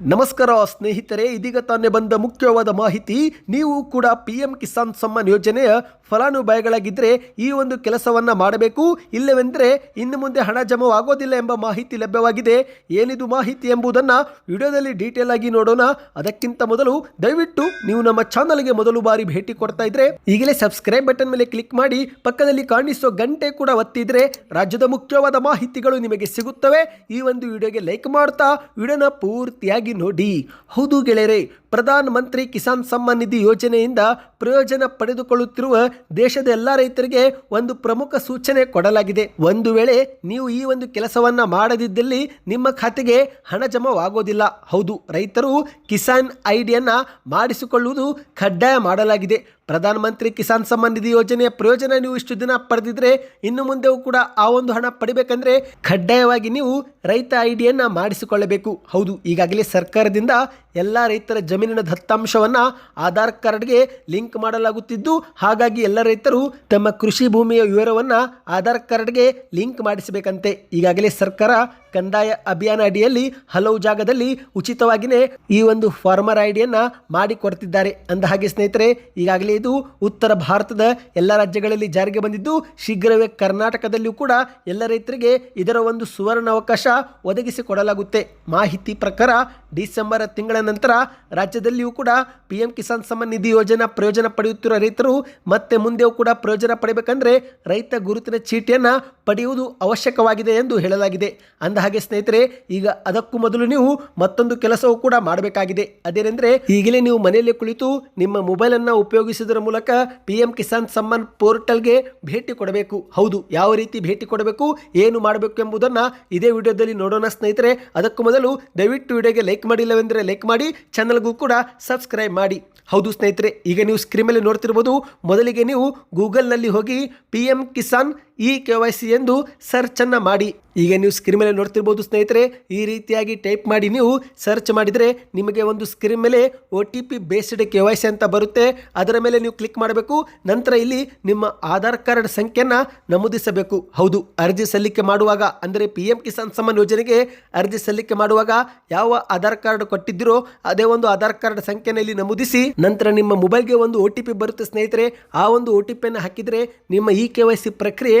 ನಮಸ್ಕಾರ ಸ್ನೇಹಿತರೆ, ಇದೀಗ ತಾನೇ ಬಂದ ಮುಖ್ಯವಾದ ಮಾಹಿತಿ. ನೀವು ಕೂಡ ಪಿ ಎಂ ಕಿಸಾನ್ ಸಮ್ಮಾನ್ ಯೋಜನೆಯ ಫಲಾನುಭವಿಗಳಾಗಿದ್ದರೆ ಈ ಒಂದು ಕೆಲಸವನ್ನ ಮಾಡಬೇಕು. ಇಲ್ಲವೆಂದರೆ ಇನ್ನು ಮುಂದೆ ಹಣ ಜಮವಾಗೋದಿಲ್ಲ ಎಂಬ ಮಾಹಿತಿ ಲಭ್ಯವಾಗಿದೆ. ಏನಿದು ಮಾಹಿತಿ ಎಂಬುದನ್ನು ವಿಡಿಯೋದಲ್ಲಿ ಡೀಟೇಲ್ ಆಗಿ ನೋಡೋಣ. ಅದಕ್ಕಿಂತ ಮೊದಲು ದಯವಿಟ್ಟು ನೀವು ನಮ್ಮ ಚಾನಲ್ಗೆ ಮೊದಲು ಬಾರಿ ಭೇಟಿ ಕೊಡ್ತಾ ಇದ್ರೆ ಈಗಲೇ ಸಬ್ಸ್ಕ್ರೈಬ್ ಬಟನ್ ಮೇಲೆ ಕ್ಲಿಕ್ ಮಾಡಿ, ಪಕ್ಕದಲ್ಲಿ ಕಾಣಿಸೋ ಗಂಟೆ ಕೂಡ ಒತ್ತಿದ್ರೆ ರಾಜ್ಯದ ಮುಖ್ಯವಾದ ಮಾಹಿತಿಗಳು ನಿಮಗೆ ಸಿಗುತ್ತವೆ. ಈ ಒಂದು ವಿಡಿಯೋಗೆ ಲೈಕ್ ಮಾಡ್ತಾ, ವಿಡಿಯೋನ ಪೂರ್ತಿಯಾಗಿ ನೋಡಿ. ಹೌದು ಗೆಳೆಯರೆ, ಪ್ರಧಾನ ಮಂತ್ರಿ ಕಿಸಾನ್ ಸಮ್ಮಾನ್ ನಿಧಿ ಯೋಜನೆಯಿಂದ ಪ್ರಯೋಜನ ಪಡೆದುಕೊಳ್ಳುತ್ತಿರುವ ದೇಶದ ಎಲ್ಲ ರೈತರಿಗೆ ಒಂದು ಪ್ರಮುಖ ಸೂಚನೆ ಕೊಡಲಾಗಿದೆ. ಒಂದು ವೇಳೆ ನೀವು ಈ ಒಂದು ಕೆಲಸವನ್ನ ಮಾಡದಿದ್ದಲ್ಲಿ ನಿಮ್ಮ ಖಾತೆಗೆ ಹಣ ಜಮವಾಗೋದಿಲ್ಲ. ಹೌದು, ರೈತರು ಕಿಸಾನ್ ಐಡಿಯನ್ನ ಮಾಡಿಸಿಕೊಳ್ಳುವುದು ಕಡ್ಡಾಯ ಮಾಡಲಾಗಿದೆ. ಪ್ರಧಾನಮಂತ್ರಿ ಕಿಸಾನ್ ಸಮ್ಮಾನ್ ನಿಧಿ ಯೋಜನೆಯ ಪ್ರಯೋಜನ ನೀವು ಇಷ್ಟು ದಿನ ಪಡೆದಿದ್ರೆ, ಇನ್ನು ಮುಂದೆಯೂ ಕೂಡ ಆ ಒಂದು ಹಣ ಪಡಿಬೇಕಂದ್ರೆ ಕಡ್ಡಾಯವಾಗಿ ನೀವು ರೈತ ಐಡಿಯನ್ನ ಮಾಡಿಸಿಕೊಳ್ಳಬೇಕು. ಹೌದು, ಈಗಾಗಲೇ ಸರ್ಕಾರದಿಂದ ಎಲ್ಲ ರೈತರ ಜಮೀನಿನ ದತ್ತಾಂಶವನ್ನು ಆಧಾರ್ ಕಾರ್ಡ್ಗೆ ಲಿಂಕ್ ಮಾಡಲಾಗುತ್ತಿದ್ದು, ಹಾಗಾಗಿ ಎಲ್ಲ ರೈತರು ತಮ್ಮ ಕೃಷಿ ಭೂಮಿಯ ವಿವರವನ್ನು ಆಧಾರ್ ಕಾರ್ಡ್ಗೆ ಲಿಂಕ್ ಮಾಡಿಸಬೇಕಂತೆ. ಈಗಾಗಲೇ ಸರ್ಕಾರ ಕಂದಾಯ ಅಭಿಯಾನ ಅಡಿಯಲ್ಲಿ ಹಲವು ಜಾಗದಲ್ಲಿ ಉಚಿತವಾಗಿಯೇ ಈ ಒಂದು ಫಾರ್ಮರ್ ಐಡಿಯನ್ನ ಮಾಡಿಕೊಡ್ತಿದ್ದಾರೆ ಅಂದ ಹಾಗೆ ಸ್ನೇಹಿತರೆ, ಈಗಾಗಲೇ ಇದು ಉತ್ತರ ಭಾರತದ ಎಲ್ಲ ರಾಜ್ಯಗಳಲ್ಲಿ ಜಾರಿಗೆ ಬಂದಿದ್ದು, ಶೀಘ್ರವೇ ಕರ್ನಾಟಕದಲ್ಲಿಯೂ ಕೂಡ ಎಲ್ಲ ರೈತರಿಗೆ ಇದರ ಒಂದು ಸುವರ್ಣ ಅವಕಾಶ ಒದಗಿಸಿಕೊಡಲಾಗುತ್ತೆ. ಮಾಹಿತಿ ಪ್ರಕಾರ, ಡಿಸೆಂಬರ್ ತಿಂಗಳ ನಂತರ ರಾಜ್ಯದಲ್ಲಿಯೂ ಕೂಡ ಪಿ ಎಂ ಕಿಸಾನ್ ಸಮ್ಮಾನ್ ನಿಧಿ ಯೋಜನಾ ಪ್ರಯೋಜನ ಪಡೆಯುತ್ತಿರುವ ರೈತರು ಮತ್ತೆ ಮುಂದೆಯೂ ಕೂಡ ಪ್ರಯೋಜನ ಪಡೆಯಬೇಕಂದ್ರೆ ರೈತ ಗುರುತಿನ ಚೀಟಿಯನ್ನು ಪಡೆಯುವುದು ಅವಶ್ಯಕವಾಗಿದೆ ಎಂದು ಹೇಳಲಾಗಿದೆ. ಅಂದ ಹಾಗೆ ಸ್ನೇಹಿತರೆ, ಈಗ ಅದಕ್ಕೂ ಮೊದಲು ನೀವು ಮತ್ತೊಂದು ಕೆಲಸವೂ ಕೂಡ ಮಾಡಬೇಕಾಗಿದೆ. ಅದೇನೆಂದರೆ, ಈಗಲೇ ನೀವು ಮನೆಯಲ್ಲೇ ಕುಳಿತು ನಿಮ್ಮ ಮೊಬೈಲನ್ನು ಉಪಯೋಗಿಸುವುದರ ಮೂಲಕ ಪಿ ಎಂ ಕಿಸಾನ್ ಸಮ್ಮಾನ್ ಪೋರ್ಟಲ್ಗೆ ಭೇಟಿ ಕೊಡಬೇಕು. ಹೌದು, ಯಾವ ರೀತಿ ಭೇಟಿ ಕೊಡಬೇಕು, ಏನು ಮಾಡಬೇಕು ಎಂಬುದನ್ನು ಇದೇ ವಿಡಿಯೋದಲ್ಲಿ ನೋಡೋಣ ಸ್ನೇಹಿತರೆ. ಅದಕ್ಕೂ ಮೊದಲು ದಯವಿಟ್ಟು ವಿಡಿಯೋಗೆ ಲೈಕ್ ಮಾಡಿಲ್ಲವೆಂದರೆ ಲೈಕ್ ಮಾಡಿ, ಚಾನಲ್ಗೂ ಕೂಡ ಸಬ್ಸ್ಕ್ರೈಬ್ ಮಾಡಿ. ಹೌದು ಸ್ನೇಹಿತರೆ, ಈಗ ನೀವು ಸ್ಕ್ರೀನ್ ಮೇಲೆ ನೋಡ್ತಿರ್ಬೋದು, ಮೊದಲಿಗೆ ನೀವು ಗೂಗಲ್ನಲ್ಲಿ ಹೋಗಿ P M Kisan E K Y C ಎಂದು ಸರ್ಚನ್ನು ಮಾಡಿ. ಈಗ ನೀವು ಸ್ಕ್ರೀನ್ ಮೇಲೆ ನೋಡ್ತಿರ್ಬೋದು ಸ್ನೇಹಿತರೆ, ಈ ರೀತಿಯಾಗಿ ಟೈಪ್ ಮಾಡಿ ನೀವು ಸರ್ಚ್ ಮಾಡಿದರೆ ನಿಮಗೆ ಒಂದು ಸ್ಕ್ರೀನ್ ಮೇಲೆ O T P based K Y C ಅಂತ ಬರುತ್ತೆ. ಅದರ ಮೇಲೆ ನೀವು ಕ್ಲಿಕ್ ಮಾಡಬೇಕು. ನಂತರ ಇಲ್ಲಿ ನಿಮ್ಮ ಆಧಾರ್ ಕಾರ್ಡ್ ಸಂಖ್ಯೆಯನ್ನು ನಮೂದಿಸಬೇಕು. ಹೌದು, ಅರ್ಜಿ ಸಲ್ಲಿಕೆ ಮಾಡುವಾಗ, ಅಂದರೆ ಪಿ ಎಂ ಕಿಸಾನ್ ಸಮ್ಮಾನ್ ಯೋಜನೆಗೆ ಅರ್ಜಿ ಸಲ್ಲಿಕೆ ಮಾಡುವಾಗ ಯಾವ ಆಧಾರ್ ಕಾರ್ಡ್ ಕೊಟ್ಟಿದ್ದೀರೋ ಅದೇ ಒಂದು ಆಧಾರ್ ಕಾರ್ಡ್ ಸಂಖ್ಯೆಯನ್ನು ಇಲ್ಲಿ ನಮೂದಿಸಿ. ನಂತರ ನಿಮ್ಮ ಮೊಬೈಲ್ಗೆ ಒಂದು ಒ ಟಿ ಪಿ ಬರುತ್ತೆ ಸ್ನೇಹಿತರೆ. ಆ ಒಂದು ಒ ಟಿ ಪಿಯನ್ನು ಹಾಕಿದರೆ ನಿಮ್ಮ ಇ ಕೆ ವೈ ಸಿ ಪ್ರಕ್ರಿಯೆ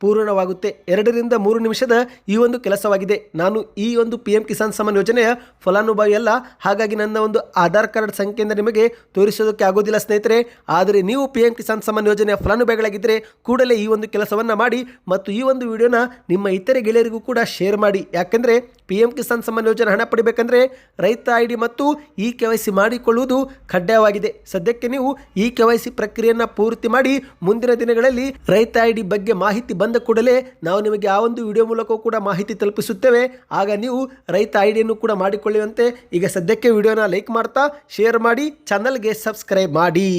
ಪೂರ್ಣವಾಗುತ್ತೆ. ಎರಡರಿಂದ ಮೂರು ನಿಮಿಷದ ಈ ಒಂದು ಕೆಲಸವಾಗಿದೆ. ನಾನು ಈ ಒಂದು ಪಿ ಎಂ ಕಿಸಾನ್ ಸಮ್ಮಾನ್ ಯೋಜನೆಯ ಫಲಾನುಭವಿ ಅಲ್ಲ. ಹಾಗಾಗಿ ನನ್ನ ಒಂದು ಆಧಾರ್ ಕಾರ್ಡ್ ಸಂಖ್ಯೆಯಿಂದ ನಿಮಗೆ ತೋರಿಸೋದಕ್ಕೆ ಆಗೋದಿಲ್ಲ ಸ್ನೇಹಿತರೆ. ಆದರೆ ನೀವು ಪಿ ಎಂ ಕಿಸಾನ್ ಸಮ್ಮಾನ್ ಯೋಜನೆಯ ಫಲಾನುಭವಿಗಳಾಗಿದ್ದರೆ ಕೂಡಲೇ ಈ ಒಂದು ಕೆಲಸವನ್ನು ಮಾಡಿ ಮತ್ತು ಈ ಒಂದು ವಿಡಿಯೋನ ನಿಮ್ಮ ಇತರೆ ಗೆಳೆಯರಿಗೂ ಕೂಡ ಶೇರ್ ಮಾಡಿ. ಯಾಕೆಂದರೆ ಪಿ ಎಂ ಕಿಸಾನ್ ಸಮ್ಮಾನ್ ಯೋಜನೆ ಹಣ ಪಡಿಬೇಕಂದ್ರೆ ರೈತ ಐ ಡಿ ಮತ್ತು ಇ ಕೆ ವೈ ಸಿ ಮಾಡಿಕೊಳ್ಳುವುದು ಕಡ್ಡಾಯವಾಗಿದೆ. ಸದ್ಯಕ್ಕೆ ನೀವು ಇ ಕೆ ವೈ ಸಿ ಪ್ರಕ್ರಿಯೆಯನ್ನು ಪೂರ್ತಿ ಮಾಡಿ ಮುಂದಿನ ದಿನಗಳಲ್ಲಿ ರೈತ ಐ ಡಿ ಬಗ್ಗೆ ಮಾಹಿತಿ ಬಂದ ಕೂಡಲೇ ನಾವು ನಿಮಗೆ ಆ ಒಂದು ವಿಡಿಯೋ ಮೂಲಕವೂ ಕೂಡ ಮಾಹಿತಿ ತಲುಪಿಸುತ್ತೇವೆ. ಆಗ ನೀವು ರೈತ ಐಡಿಯನ್ನು ಡಿಯನ್ನು ಕೂಡ ಮಾಡಿಕೊಳ್ಳುವಂತೆ ಈಗ ಸದ್ಯಕ್ಕೆ ವಿಡಿಯೋನ ಲೈಕ್ ಮಾಡ್ತಾ, ಶೇರ್ ಮಾಡಿ ಚಾನಲ್ಗೆ ಸಬ್ಸ್ಕ್ರೈಬ್ ಮಾಡಿ.